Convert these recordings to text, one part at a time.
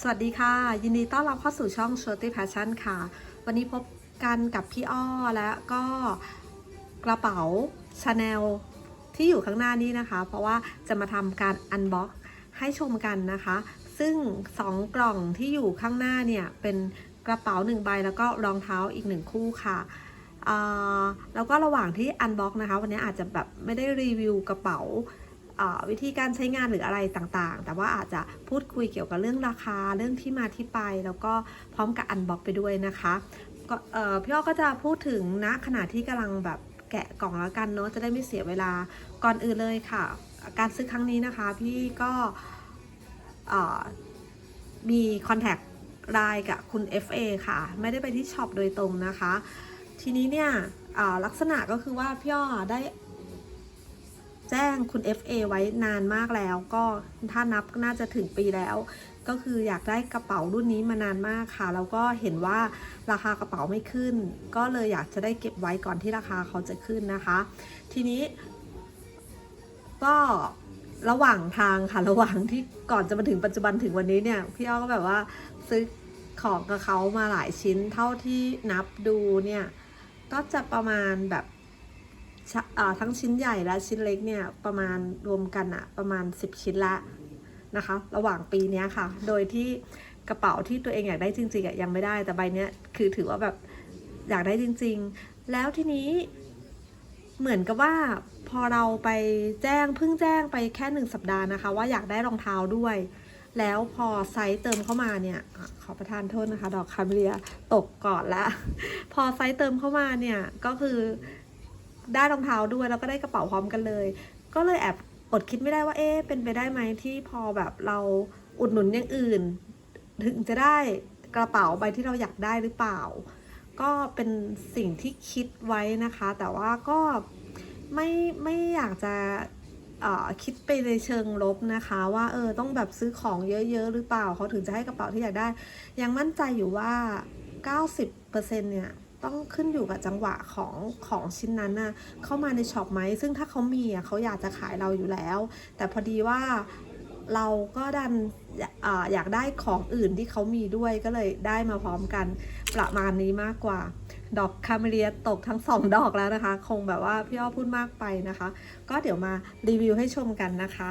สวัสดีค่ะ ยินดีต้อนรับเข้าสู่ช่อง s h o r t y Passion ค่ะ วันนี้พบกันกับพี่อ้อและก็กระเป๋า Chanel ที่อยู่ข้างหน้านี้นะคะ เพราะว่าจะมาทำการอันบ็อกให้ชมกันนะคะ ซึ่ง 2 กล่องที่อยู่ข้างหน้าเนี่ย เป็นกระเป๋า 1 ใบแล้วก็รองเท้าอีก 1 คู่ค่ะแล้วก็ระหว่างที่อันบ็อกนะคะ วันนี้อาจจะแบบไม่ได้รีวิวกระเป๋า วิธีการใช้งานหรืออะไรต่างๆ แต่ว่าอาจจะพูดคุยเกี่ยวกับเรื่องราคาเรื่องที่มาที่ไป แล้วก็พร้อมกับอันบ็อกไปด้วยนะคะก็พี่อ้อก็จะพูดถึงณขณะที่กำลังแบบแกะกล่องแล้วกันเนาะจะได้ไม่เสียเวลาก่อนอื่นเลยค่ะ การซื้อครั้งนี้นะคะ พี่ก็มีคอนแทคไลน์กับคุณ FA ค่ะ ไม่ได้ไปที่ช็อปโดยตรงนะคะ ทีนี้เนี่ยลักษณะก็คือว่าพี่อ้อได้ แจ้งคุณ FA ไว้นานมากแล้ว ก็ถ้านับก็น่าจะถึงปีแล้ว ก็คืออยากได้กระเป๋ารุ่นนี้มานานมากค่ะ แล้วก็เห็นว่าราคากระเป๋าไม่ขึ้น ก็เลยอยากจะได้เก็บไว้ก่อนที่ราคาเขาจะขึ้นนะคะ ทีนี้ ก็ระหว่างทางค่ะ ระหว่างที่ก่อนจะมาถึงปัจจุบันถึงวันนี้เนี่ย พี่อ้อก็แบบว่าซื้อของกับเขามาหลายชิ้นเท่าที่นับดูเนี่ย ก็จะประมาณแบบ ทั้งชิ้นใหญ่และชิ้นเล็กเนี่ยประมาณรวมกันอะประมาณ 10 ชิ้นละนะคะ ระหว่างปีนี้ค่ะ โดยที่กระเป๋าที่ตัวเองอยากได้จริงๆอะยังไม่ได้แต่ใบเนี้ยคือถือว่าแบบอยากได้จริง ๆ แล้วทีนี้เหมือนกับว่าพอเราไปแจ้งเพิ่งแจ้งไปแค่หนึ่งสัปดาห์นะคะ ว่าอยากได้รองเท้าด้วย แล้วพอไซส์เติมเข้ามาเนี่ยขอประทานโทษนะคะ ดอกคาเมเลียตกก่อนละ พอไซส์เติมเข้ามาเนี่ยก็คือ ได้รองเท้าด้วยแล้วก็ได้กระเป๋าพร้อมกันเลย ก็เลยแอบอดคิดไม่ได้ว่าเอ๊ะเป็นไปได้ไหมที่พอแบบเราอุดหนุนอย่างอื่น ถึงจะได้กระเป๋าใบที่เราอยากได้หรือเปล่า ก็เป็นสิ่งที่คิดไว้นะคะ แต่ว่าก็ไม่ไม่อยากจะคิดไปในเชิงลบนะคะว่าเออต้องแบบซื้อของเยอะๆหรือเปล่าเขาถึงจะให้กระเป๋าที่อยากได้ ยังมั่นใจอยู่ว่า 90%เนี่ย ต้องขึ้นอยู่กับจังหวะของของชิ้นนั้นน่ะเข้ามาในช็อปไหม ซึ่งถ้าเขามีอะเขาอยากจะขายเราอยู่แล้ว แต่พอดีว่าเราก็ดันออยากได้ของอื่นที่เขามีด้วยก็เลยได้มาพร้อมกันประมาณนี้มากกว่า ดอกคาเมเลียตกทั้งสองดอกแล้วนะคะ คงแบบว่าพี่อ้อพูดมากไปนะคะ ก็เดี๋ยวมารีวิวให้ชมกันนะคะ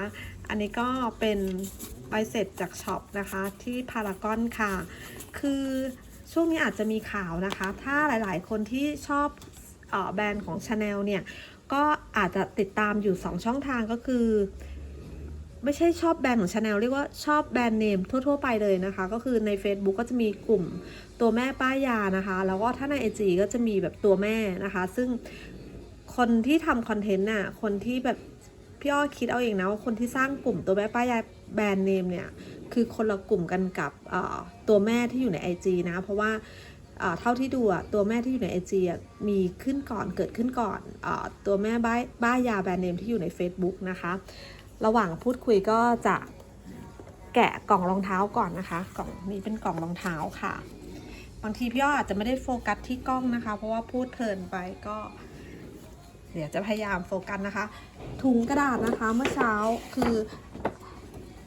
อันนี้ก็เป็นใบเสร็จจากช็อปนะคะที่พารากอนค่ะ คือ ช่วงนี้อาจจะมีข่าวนะคะ ถ้าหลายๆ คนที่ชอบออแบรนด์ของ Chanel เนี่ย ก็อาจจะติดตามอยู่ 2 ช่องทางก็คือ ไม่ใช่ชอบแบรนด์ของ Chanel เรียกว่าชอบแบรนด์เนมทั่ว ๆ ไปเลยนะคะ ก็คือใน Facebook ก็จะมีกลุ่มตัวแม่ป้ายยานะคะ แล้วก็ถ้าใน IG ก็จะมีแบบตัวแม่นะคะ ซึ่งคนที่ทำคอนเทนต์น่ะ คนที่แบบพี่อ้อคิดเอาเองนะว่าคนที่สร้างกลุ่มตัวแม่ป้ายยาแบรนด์เนมเนี่ย คือคนละกลุ่มกันกับตัวแม่ที่อยู่ใน IG นะ เพราะว่าเท่าที่ดูอะตัวแม่ที่อยู่ใน IG มีขึ้นก่อนเกิดขึ้นก่อนอตัวแม่บ้ายบ้ายาแบรนด์เนมที่อยู่ใน Facebook นะคะ ระหว่างพูดคุยก็จะแกะกล่องรองเท้าก่อนนะคะกล่องนี้เป็นกล่องรองเท้าค่ะ บางทีพี่อ้ออาจจะไม่ได้โฟกัสที่กล้องนะคะ เพราะว่าพูดเพลินไปก็ เดี๋ยวจะพยายามโฟกัสนะคะ ถุงกระดาษนะคะเมื่อเช้าคือ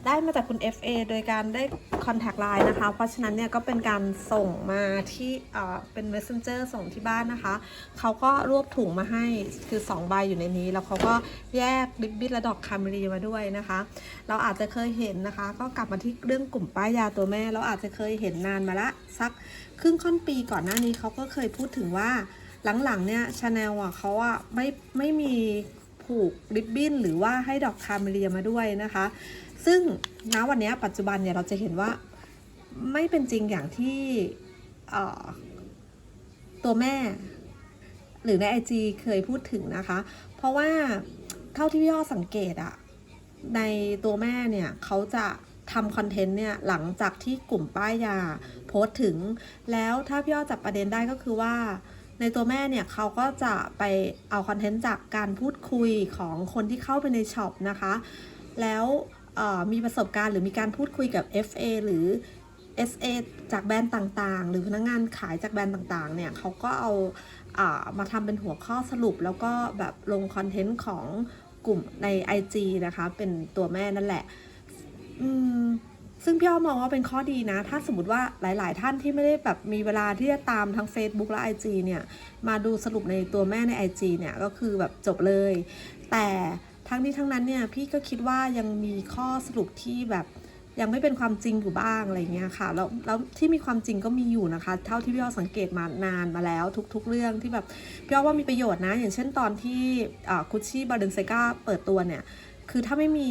ได้มาจากคุณ FA โดยการได้ Contact Line นะคะ เพราะฉะนั้นเนี่ยก็เป็นการส่งมาที่เอ่อเป็น Messenger ส่งที่บ้านนะคะ เขาก็รวบถุงมาให้คือ2ใบอยู่ในนี้ แล้วเขาก็แยกริบบิ้นและดอกคาเมรีมาด้วยนะคะ เราอาจจะเคยเห็นนะคะ ก็กลับมาที่เรื่องกลุ่มป้ายยาตัวแม่ เราอาจจะเคยเห็นนานมาละสักครึ่งค่อนปีก่อนหน้านี้เขาก็เคยพูดถึงว่าหลังๆเนี่ยชาแนลอะเขาอะไม่ไม่มี ผูกริบบิ้นหรือว่าให้ดอกคาเมเรียมาด้วยนะคะ ซึ่งณวันนี้ปัจจุบันเนี่ยเราจะเห็นว่าไม่เป็นจริงอย่างที่ตัวแม่ หรือใน IG เคยพูดถึงนะคะ เพราะว่าเท่าที่พี่อ้อสังเกตอะในตัวแม่เนี่ยเขาจะทำคอนเทนต์เนี่ยหลังจากที่กลุ่มป้ายยาโพสต์ถึง แล้วถ้าพี่อ้อจับประเด็นได้ก็คือว่า ในตัวแม่เนี่ยเขาก็จะไปเอาคอนเทนต์จากการพูดคุยของคนที่เข้าไปในช็อปนะคะ แล้วมีประสบการณ์หรือมีการพูดคุยกับ FA หรือ SA จากแบรนด์ต่างๆ หรือพนักงานขายจากแบรนด์ต่างๆ เนี่ยเขาก็เอาอามาทำเป็นหัวข้อสรุป แล้วก็แบบลงคอนเทนต์ของกลุ่มใน IG นะคะ เป็นตัวแม่นั่นแหละ อืม ซึ่งพี่อ้อมองว่าเป็นข้อดีนะ ถ้าสมมติว่าหลาย ๆ ท่านที่ไม่ได้แบบมีเวลาที่จะตามทั้ง Facebook และ IG เนี่ย มาดูสรุปในตัวแม่ใน IG เนี่ย ก็คือแบบจบเลย แต่ทั้งนี้ทั้งนั้นเนี่ย พี่ก็คิดว่ายังมีข้อสรุปที่แบบยังไม่เป็นความจริงอยู่บ้างอะไรเงี้ยค่ะแล้วแล้วที่มีความจริงก็มีอยู่นะคะ เท่าที่พี่อ้อสังเกตมานานมาแล้ว ทุก ๆ เรื่องที่แบบพี่อ้อว่ามีประโยชน์นะ อย่างเช่นตอนที่คุชชี่บาเดนเซกาเปิดตัวเนี่ย คือถ้าไม่มี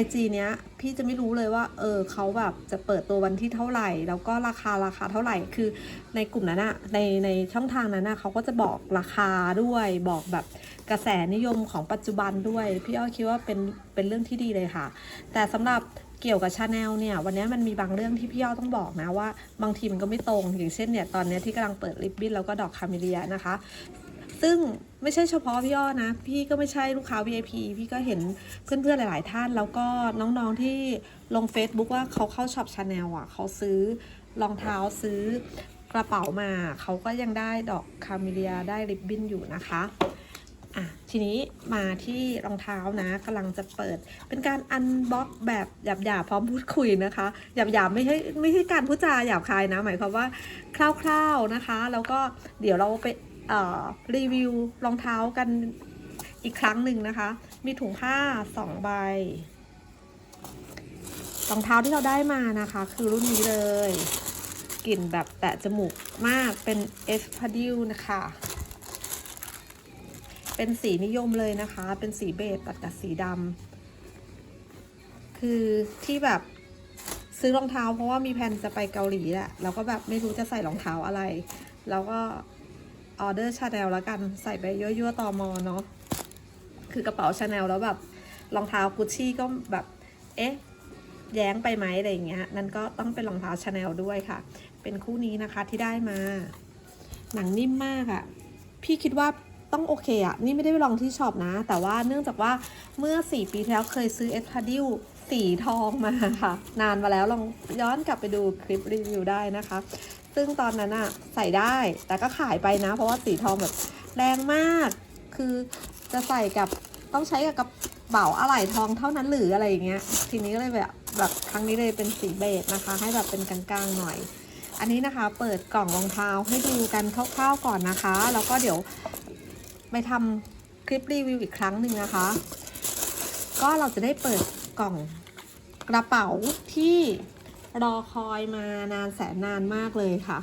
IG เนี้ยพี่จะไม่รู้เลยว่า เออเขาแบบจะเปิดตัววันที่เท่าไหร่ แล้วก็ราคาราคาเท่าไหร่คือในกลุ่มนั้นอะในในช่องทางนั้นอะเขาก็จะบอกราคาด้วยบอกแบบกระแสนิยมของปัจจุบันด้วย พี่อ้อคิดว่าเป็นเป็นเรื่องที่ดีเลยค่ะ แต่สำหรับเกี่ยวกับชาแนลเนี่ย วันนี้มันมีบางเรื่องที่พี่อ้อต้องบอกนะว่าบางทีมันก็ไม่ตรงอย่างเช่นเนี่ย ตอนเนี้ยที่กำลังเปิดลิปบิ้นแล้วก็ดอกคาเมเลียนะคะ ซึ่ง ไม่ใช่เฉพาะพี่อ้อนะ พี่ก็ไม่ใช่ลูกค้า VIP พี่ก็เห็นเพื่อนๆหลาย ๆ ท่านแล้วก็น้องๆที่ลง Facebook ว่าเขาเข้าช็อปชาแนลอะ เขาซื้อรองเท้าซื้อกระเป๋ามา เขาก็ยังได้ดอกคาเมเลียได้ริบบิ้นอยู่นะคะอะทีนี้มาที่รองเท้านะกำลังจะเปิด เป็นการอันบ็อกแบบหยาบๆพร้อมพูดคุยนะคะหยาบๆไม่ใช่ไม่ใช่การพูดจาหยาบคายนะ หมายความว่าคร่าวๆนะคะ แล้วก็เดี๋ยวเราไป รีวิวรองเท้ากันอีกครั้งหนึ่งนะคะ มีถุงผ้าสองใบรองเท้าที่เราได้มานะคะ คือรุ่นนี้เลย กลิ่นแบบแตะจมูกมากเป็นเอสพาดิลนะคะ เป็นสีนิยมเลยนะคะ เป็นสีเบจตัดกับสีดำคือที่แบบซื้อรองเท้าเพราะว่ามีแผนจะไปเกาหลีแหละแล้วก็แบบไม่รู้จะใส่รองเท้าอะไร แล้วก็ ออเดอร์ชาแนลแล้วกันใส่ไปยั่วๆตอมอเนาะคือกระเป๋าชาแนลแล้วแบบรองเท้ากุชชี่ก็แบบเอ๊ะแย้งไปไหมอะไรอย่างเงี้ยนั่นก็ต้องเป็นรองเท้าชาแนลด้วยค่ะ เป็นคู่นี้นะคะที่ได้มา หนังนิ่มมากอะพี่คิดว่าต้องโอเคอะนี่ไม่ได้ไปลองที่ช็อปนะ แต่ว่าเนื่องจากว่าเมื่อ 4 ปีที่แล้วเคยซื้อเอสพาดิลสีทองมาค่ะ นานมาแล้วลองย้อนกลับไปดูคลิปรีวิวได้นะคะ ซึ่งตอนนั้นอะใส่ได้ แต่ก็ขายไปนะ เพราะว่าสีทองแบบแรงมาก คือจะใส่กับต้องใช้กับกระเป๋าอะไหล่ทองเท่านั้นหรืออะไรอย่างเงี้ย ทีนี้ก็เลยแบบแบบครั้งนี้เลยเป็นสีเบจนะคะ ให้แบบเป็นกลางๆหน่อย อันนี้นะคะเปิดกล่องรองเท้าให้ดูกันคร่าวๆก่อนนะคะ แล้วก็เดี๋ยวไปทำคลิปรีวิวอีกครั้งหนึ่งนะคะ ก็เราจะได้เปิดกล่องกระเป๋าที่ รอคอยมานานแสนนานมากเลยค่ะ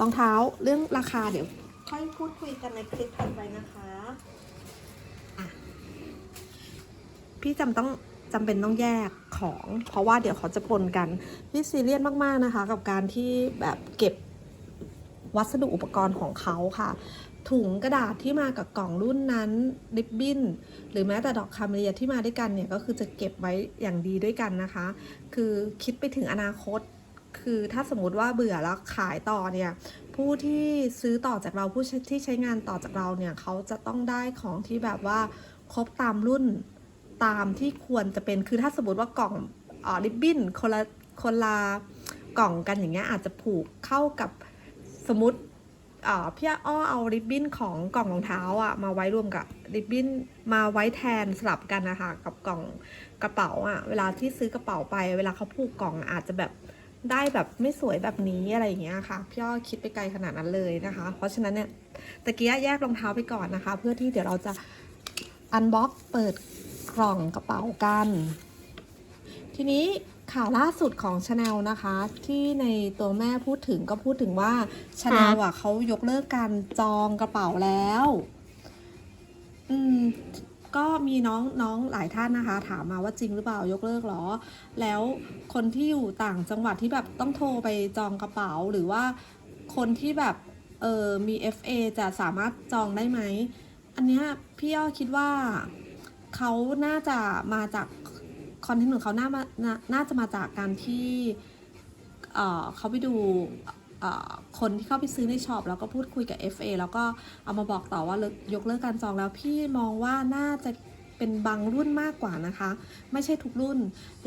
รองเท้าเรื่องราคาเดี๋ยว ค่อยพูดคุยกันในคลิปถัดไปนะคะะพี่จำต้องจำเป็นต้องแยกของ เพราะว่าเดี๋ยวเขาจะปนกัน พี่ซีเรียสมาก ๆ นะคะ กับการที่แบบเก็บวัสดุอุปกรณ์ของเขาค่ะ ถุงกระดาษที่มากับกล่องรุ่นนั้นริบบิ้น หรือแม้แต่ดอกคาเมเลียที่มาด้วยกันเนี่ยก็คือจะเก็บไว้อย่างดีด้วยกันนะคะ คือคิดไปถึงอนาคต คือถ้าสมมติว่าเบื่อแล้วขายต่อเนี่ยผู้ที่ซื้อต่อจากเราผู้ที่ใช้งานต่อจากเราเนี่ยเขาจะต้องได้ของที่แบบว่าครบตามรุ่นตามที่ควรจะเป็นคือถ้าสมมติว่ากล่องออริบบิ้นคนละคนละกล่องกันอย่างเงี้ยอาจจะผูกเข้ากับสมมติ พี่อ้อเอาริบบิ้นของกล่องรองเท้าอะมาไว้รวมกับริบบิ้นมาไว้แทนสลับกันนะคะกับกล่องกระเป๋าอะเวลาที่ซื้อกระเป๋าไป เวลาเขาผูกกล่องอาจจะแบบได้แบบไม่สวยแบบนี้อะไรอย่างเงี้ยค่ะพี่อ้อคิดไปไกลขนาดนั้นเลยนะคะ เพราะฉะนั้นเนี่ยตะกี้แยกรองเท้าไปก่อนนะคะ เพื่อที่เดี๋ยวเราจะอันบ็อกเปิดกล่องกระเป๋ากัน ทีนี้ ข่าวล่าสุดของชาแนลนะคะ ที่ในตัวแม่พูดถึงก็พูดถึงว่าชาแนลอะเขายกเลิกการจองกระเป๋าแล้ว อืมก็มีน้องน้องหลายท่านนะคะ ถามมาว่าจริงหรือเปล่ายกเลิกหรอ แล้วคนที่อยู่ต่างจังหวัดที่แบบต้องโทรไปจองกระเป๋าหรือว่าคนที่แบบเออมี FA จะสามารถจองได้ไหม อันเนี้ยพี่อ้อคิดว่าเขาน่าจะมาจาก คอนเทนต์ของเขาน่ามานาน่าจะมาจากการที่เขาไปดูคนที่เข้าไปซื้อในช็อปแล้วก็พูดคุยกับ FA แล้วก็เอามาบอกต่อว่าเลิกยกเลิกการจองแล้วพี่มองว่าน่าจะเป็นบางรุ่นมากกว่านะคะ ไม่ใช่ทุกรุ่น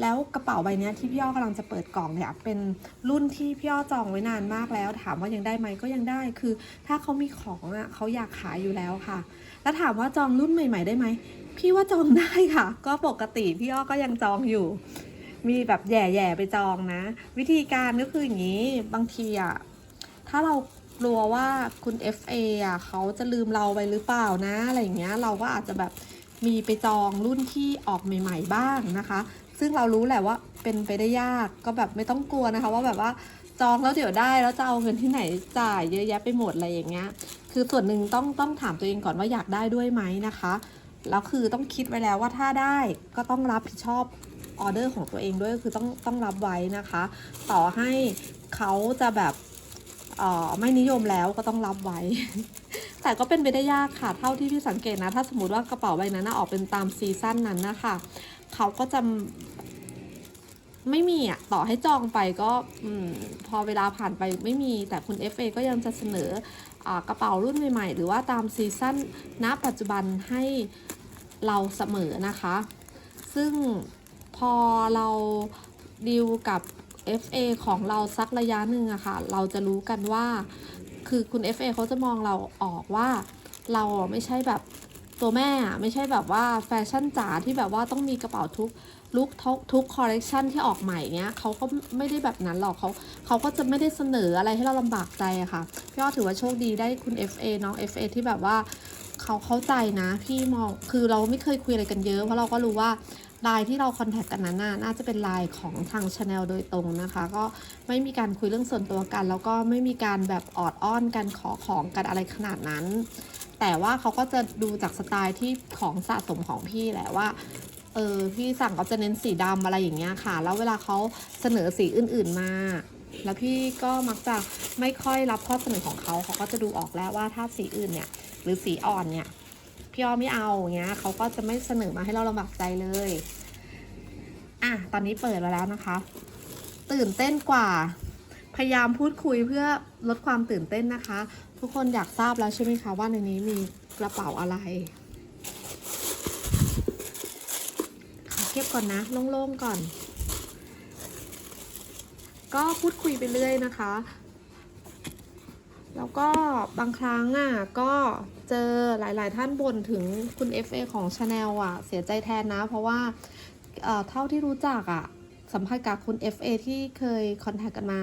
แล้วกระเป๋าใบนี้ที่พี่อ้อกำลังจะเปิดกล่องเนี่ยเป็นรุ่นที่พี่อ้อจองไว้นานมากแล้ว ถามว่ายังได้ไหมก็ยังได้คือ ถ้าเขามีของอะเขาอยากขายอยู่แล้วค่ะ แล้วถามว่าจองรุ่นใหม่ ๆ ได้ไหม พี่ว่าจองได้ค่ะ ก็ปกติพี่อ้อก็ยังจองอยู่ มีแบบแย่ๆไปจองนะ วิธีการก็คืออย่างนี้บางทีอะถ้าเรากลัวว่าคุณ FA อะเขาจะลืมเราไปหรือเปล่านะอะไรอย่างเงี้ยเราก็อาจจะแบบมีไปจองรุ่นที่ออกใหม่ ๆ บ้างนะคะ ซึ่งเรารู้แหละว่าเป็นไปได้ยากก็แบบไม่ต้องกลัวนะคะ ว่าแบบว่าจองแล้วเดี๋ยวได้แล้วจะเอาเงินที่ไหนจ่ายเยอะแยะไปหมดอะไรอย่างเงี้ย คือส่วนหนึ่งต้องต้องถามตัวเองก่อนว่าอยากได้ด้วยไหมนะคะ แล้วคือต้องคิดไว้แล้วว่าถ้าได้ก็ต้องรับผิดชอบออเดอร์ของตัวเองด้วยคือต้องต้องรับไว้นะคะ ต่อให้เขาจะแบบไม่นิยมแล้วก็ต้องรับไว้ แต่ก็เป็นไปได้ยากค่ะ เท่าที่พี่สังเกตนะ ถ้าสมมติว่ากระเป๋าใบนั้นออกเป็นตามซีซั่นนั้นนะคะเขาก็จะไม่มีอะ ต่อให้จองไปก็อพอเวลาผ่านไปไม่มี แต่คุณ FA ก็ยังจะเสนออกระเป๋ารุ่นใหม่ๆ หรือว่าตามซีซั่นณปัจจุบันให้ เราเสมอนะคะ ซึ่งพอเราดีลกับ FA ของเราสักระยะหนึ่งอะค่ะ เราจะรู้กันว่า คือคุณ FA เขาจะมองเราออกว่า เราไม่ใช่แบบตัวแม่อะไม่ใช่แบบว่าแฟชั่นจ๋าที่แบบว่าต้องมีกระเป๋าทุกลุคทุกทุกคอลเลกชันที่ออกใหม่เนี้ยเขาก็ไม่ได้แบบนั้นหรอกเขาเขาก็จะไม่ได้เสนออะไรให้เราลำบากใจอะค่ะพี่อ้อถือว่าโชคดีได้คุณ FA น้อง FA ที่แบบว่า เขาเข้าใจนะพี่มองคือเราไม่เคยคุยอะไรกันเยอะ เพราะเราก็รู้ว่าไลน์ที่เราคอนแทคกันนั้นน่าจะเป็นไลน์ของทางชาแนลโดยตรงนะคะ ก็ไม่มีการคุยเรื่องส่วนตัวกัน แล้วก็ไม่มีการแบบออดอ้อนกันขอของกันอะไรขนาดนั้น แต่ว่าเขาก็จะดูจากสไตล์ที่ของสะสมของพี่แหละว่าเออพี่สั่งเขาจะเน้นสีดำอะไรอย่างเงี้ยค่ะ แล้วเวลาเขาเสนอสีอื่น ๆมา แล้วพี่ก็มักจะไม่ค่อยรับข้อเสนอของเขาเขาก็จะดูออกแล้วว่าถ้าสีอื่นเนี่ย หรือสีอ่อนเนี่ยพี่อ้อไม่เอาอย่างเงี้ยเขาก็จะไม่เสนอมาให้เราลำบากใจเลยอะตอนนี้เปิดมาแล้วนะคะ ตื่นเต้นกว่า พยายามพูดคุยเพื่อลดความตื่นเต้นนะคะ ทุกคนอยากทราบแล้วใช่ไหมคะว่าในนี้มีกระเป๋าอะไรขอเก็บก่อนนะโล่งๆก่อน ก็พูดคุยไปเรื่อยนะคะ แล้วก็บางครั้งอะก็เจอหลาย ๆ ท่านบ่นถึงคุณ FA ของ Chanel อะ เสียใจแทนนะ เพราะว่าเท่าที่รู้จักอะ สัมภาษณ์กับคุณ FA ที่เคยคอนแทคกันมา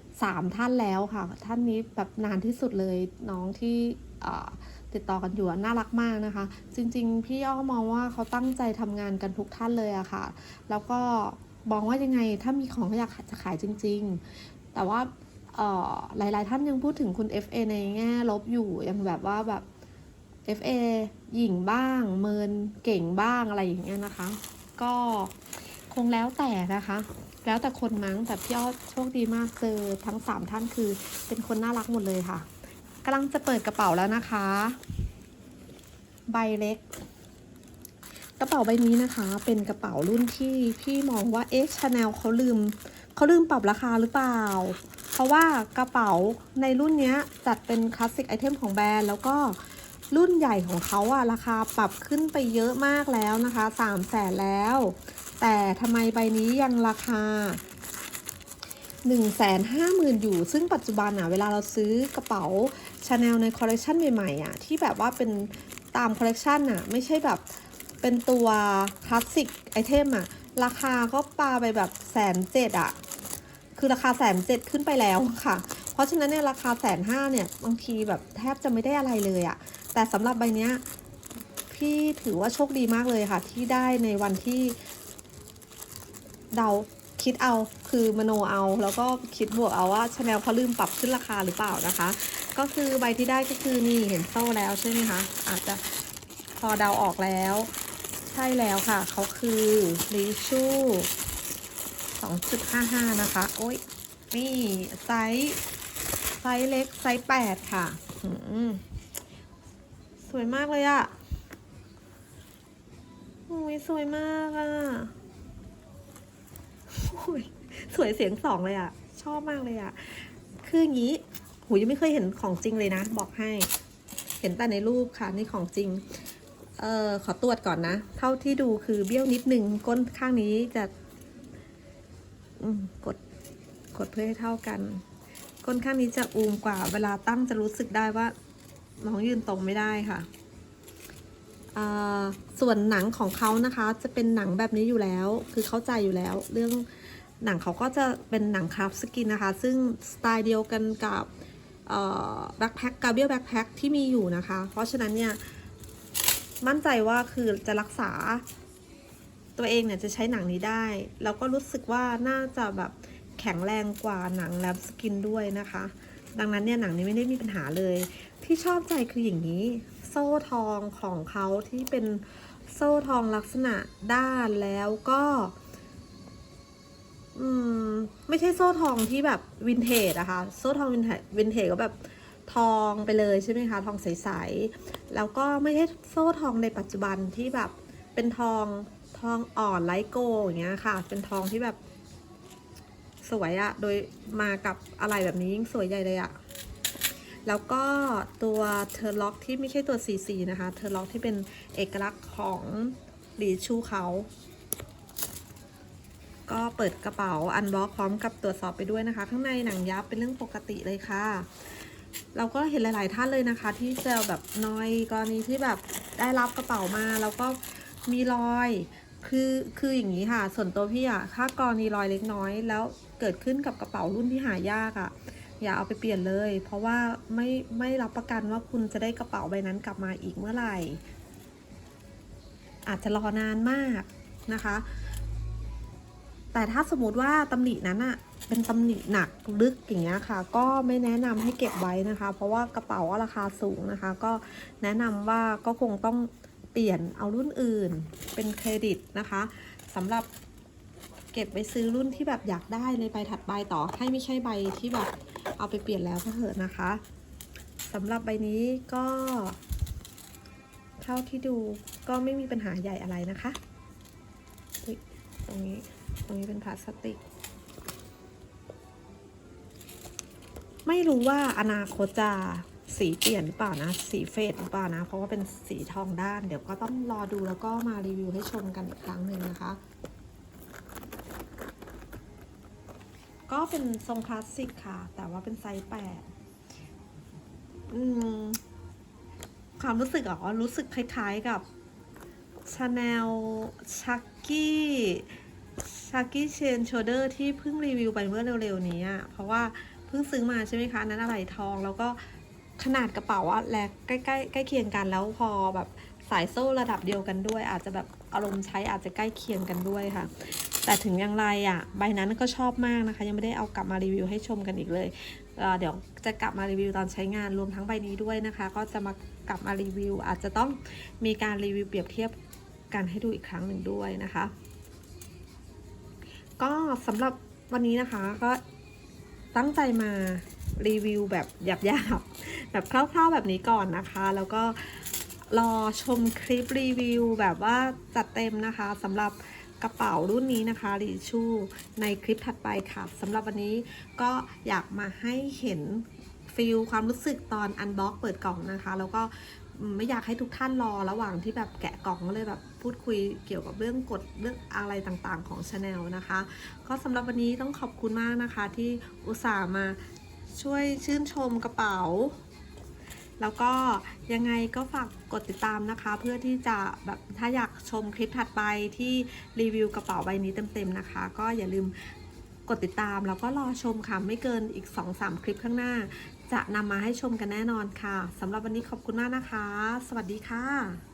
3ท่านแล้วค่ะ ท่านนี้แบบนานที่สุดเลยน้องที่ติดต่อกันอยู่น่ารักมากนะคะ จริง ๆ พี่อ้อมองว่าเขาตั้งใจทำงานกันทุกท่านเลยอะค่ะ แล้วก็ มองว่ายังไงถ้ามีของก็อยากจะขายจริง ๆ แต่ว่าหลาย ๆ ท่านยังพูดถึงคุณ FA ในแง่ลบอยู่ยังแบบว่าแบบ FA หญิงบ้าง เมินเก่งบ้างอะไรอย่างเงี้ยนะคะ ก็คงแล้วแต่นะคะ แล้วแต่คนมั้งแต่พี่ยอดโชคดีมากเจอทั้ง 3 ท่านคือเป็นคนน่ารักหมดเลยค่ะกำลังจะเปิดกระเป๋าแล้วนะคะ ใบเล็ก กระเป๋าใบนี้นะคะ เป็นกระเป๋ารุ่นที่พี่มองว่าเอ๊ะชาแนลเขาลืมเขาลืมปรับราคาหรือเปล่า เพราะว่ากระเป๋าในรุ่นนี้จัดเป็นคลาสสิกไอเทมของแบรนด์แล้วก็รุ่นใหญ่ของเขาอะราคาปรับขึ้นไปเยอะมากแล้วนะคะ3 0 0แสนแล้ว แต่ทำไมใบนี้ยังราคา 1 5 0 0 0 0 อยู่ ซึ่งปัจจุบันอะเวลาเราซื้อกระเป๋าชาแนลในคอลเลคชันใหม่ๆอะที่แบบว่าเป็นตามคอลเลคชันอะไม่ใช่แบบ เป็นตัวคลาสสิกไอเทมอะราคาก็ปาไปแบบแสนเจ็ดอะคือราคาแสนเจ็ดขึ้นไปแล้วค่ะ เพราะฉะนั้นเนี่ยราคาแสนห้าเนี่ยบางทีแบบแทบจะไม่ได้อะไรเลยอะแต่สำหรับใบเนี้ยพี่ถือว่าโชคดีมากเลยค่ะ ที่ได้ในวันที่เดาคิดเอาคือมโนเอา แล้วก็คิดบวกเอาว่าชาแนลเขาลืมปรับขึ้นราคาหรือเปล่านะคะ ก็คือใบที่ได้ก็คือนี่เห็นโซ่แล้วใช่ไหมคะอาจจะพอเดาออกแล้ว ใช่แล้วค่ะ เขาคือลิชู2.55 นะคะ โอ้ย นี่ ไซส์ ไซส์เล็ก ไซส์ 8 ค่ะ สวยมากเลยอะโอ้ย สวยมากอุ้ยสวยเสียงสองเลยอะ่ะชอบมากเลยอะ่ะคืออย่างนี้ หูยังไม่เคยเห็นของจริงเลยนะ บอกให้ เห็นแต่ในรูปค่ะ นี่ของจริง อ่อขอตรวจก่อนนะ เท่าที่ดูคือเบี้ยวนิดนึงก้นข้างนี้จะกดกดเพื่อให้เท่ากัน ก้นข้างนี้จะอูมกว่า เวลาตั้งจะรู้สึกได้ว่าน้องยืนตรงไม่ได้ค่ะ ส่วนหนังของเขานะคะ จะเป็นหนังแบบนี้อยู่แล้ว คือเข้าใจอยู่แล้ว เรื่องหนังเขาก็จะเป็นหนังคราฟสกินนะคะ ซึ่งสไตล์เดียวกันกับแบ็คแพ็คกาเบียลแบ็คแพ็คที่มีอยู่นะคะ เพราะฉะนั้นเนี่ย มั่นใจว่าคือจะรักษา ตัวเองเนี่ยจะใช้หนังนี้ได้ แล้วก็รู้สึกว่าน่าจะแบบแข็งแรงกว่าหนังแลบสกินด้วยนะคะ ดังนั้นเนี่ยหนังนี้ไม่ได้มีปัญหาเลย ที่ชอบใจคืออย่างนี้ โซ่ทองของเขาที่เป็นโซ่ทองลักษณะด้านแล้วก็อืมไม่ใช่โซ่ทองที่แบบวินเทจอะคะ โซ่ทองวินเทจวินเทจก็แบบ ทองไปเลยใช่ไหมคะ ทองใสๆ แล้วก็ไม่ใช่โซ่ทองในปัจจุบันที่แบบเป็นทองทองอ่อนไลโกอย่างเงี้ยค่ะ เป็นทองที่แบบสวยอะโดยมากับอะไรแบบนี้ยิ่งสวยใหญ่เลยอะแล้วก็ตัวเทอร์ล็อกที่ไม่ใช่ตัว CC นะคะ เทอร์ล็อกที่เป็นเอกลักษณ์ของหลีชูเขา ก็เปิดกระเป๋าอันบ็อกพร้อมกับตรวจสอบไปด้วยนะคะ ข้างในหนังยับเป็นเรื่องปกติเลยค่ะ เราก็เห็นหลาย ๆ ท่านเลยนะคะ ที่เจอแบบน้อยกรณีที่แบบได้รับกระเป๋ามา แล้วก็มีรอย คือคืออย่างนี้ค่ะ ส่วนตัวพี่อะถ้ากรณีรอยเล็กน้อย แล้วเกิดขึ้นกับกระเป๋ารุ่นที่หายากอะอย่าเอาไปเปลี่ยนเลย เพราะว่าไม่ไม่รับประกันว่าคุณจะได้กระเป๋าใบนั้นกลับมาอีกเมื่อไหร่ อาจจะรอนานมากนะคะ แต่ถ้าสมมติว่าตำหนินั้นอะเป็นตำหนิหนักลึกอย่างเงี้ยค่ะ ก็ไม่แนะนำให้เก็บไว้นะคะ เพราะว่ากระเป๋าราคาสูงนะคะ ก็แนะนำว่าก็คงต้องเปลี่ยนเอารุ่นอื่นเป็นเครดิตนะคะสำหรับเก็บไปซื้อรุ่นที่แบบอยากได้ในใบถัดไปต่อให้ไม่ใช่ใบที่แบบเอาไปเปลี่ยนแล้วก็เถอะนะคะสำหรับใบนี้ก็ เท่าที่ดูก็ไม่มีปัญหาใหญ่อะไรนะคะตรงนี้ ตรงนี้เป็นพลาสติก ไม่รู้ว่าอนาคตจะสีเปลี่ยนหรือเปล่านะ สีเฟดหรือเปล่านะ เพราะว่าเป็นสีทองด้าน เดี๋ยวก็ต้องรอดูแล้วก็มารีวิวให้ชมกันอีกครั้งหนึ่งนะคะ ก็เป็นทรงคลาสสิกค่ะ แต่ว่าเป็นไซส์แปดอืมความรู้สึกเหรอรู้สึกคล้ายๆกับชาแนลชักกี้ ชักกี้เชนโชเดอร์ที่เพิ่งรีวิวไปเมื่อเร็วๆนี้อะเพราะว่าเพิ่งซื้อมาใช่ไหมคะนั้นอะไรทองแล้วก็ขนาดกระเป๋าอะแลกใกล้ๆใกล้เคียงกันแล้วพอแบบสายโซ่ระดับเดียวกันด้วย อาจจะแบบอารมณ์ใช้อาจจะใกล้เคียงกันด้วยค่ะ แต่ถึงอย่างไรอะใบนั้นก็ชอบมากนะคะ ยังไม่ได้เอากลับมารีวิวให้ชมกันอีกเลยเเดี๋ยวจะกลับมารีวิวตอนใช้งานรวมทั้งใบนี้ด้วยนะคะ ก็จะมากลับมารีวิว อาจจะต้องมีการรีวิวเปรียบเทียบกันให้ดูอีกครั้งหนึ่งด้วยนะคะ ก็สำหรับวันนี้นะคะก็ตั้งใจมารีวิวแบบหยาบๆ แบบคร่าวๆแบบนี้ก่อนนะคะ แล้วก็รอชมคลิปรีวิวแบบว่าจัดเต็มนะคะสำหรับกระเป๋ารุ่นนี้นะคะรีชูในคลิปถัดไปค่ะสำหรับวันนี้ก็อยากมาให้เห็นฟิลความรู้สึกตอนอันบ็อกเปิดกล่องนะคะ แล้วก็ ไม่อยากให้ทุกท่านรอระหว่างที่แบบแกะกล่องก็เลยแบบพูดคุยเกี่ยวกับเรื่องกฎเรื่องอะไรต่างๆของ Chanel นะคะ ก็สำหรับวันนี้ต้องขอบคุณมากนะคะ ที่อุตส่าห์มาช่วยชื่นชมกระเป๋า แล้วก็ยังไงก็ฝากกดติดตามนะคะ เพื่อที่จะแบบถ้าอยากชมคลิปถัดไปที่รีวิวกระเป๋าใบนี้เต็มๆนะคะ ก็อย่าลืมกดติดตามแล้วก็รอชมค่ะ ไม่เกินอีก 2-3 คลิปข้างหน้า จะนำมาให้ชมกันแน่นอนค่ะสำหรับวันนี้ขอบคุณมากนะคะ สวัสดีค่ะ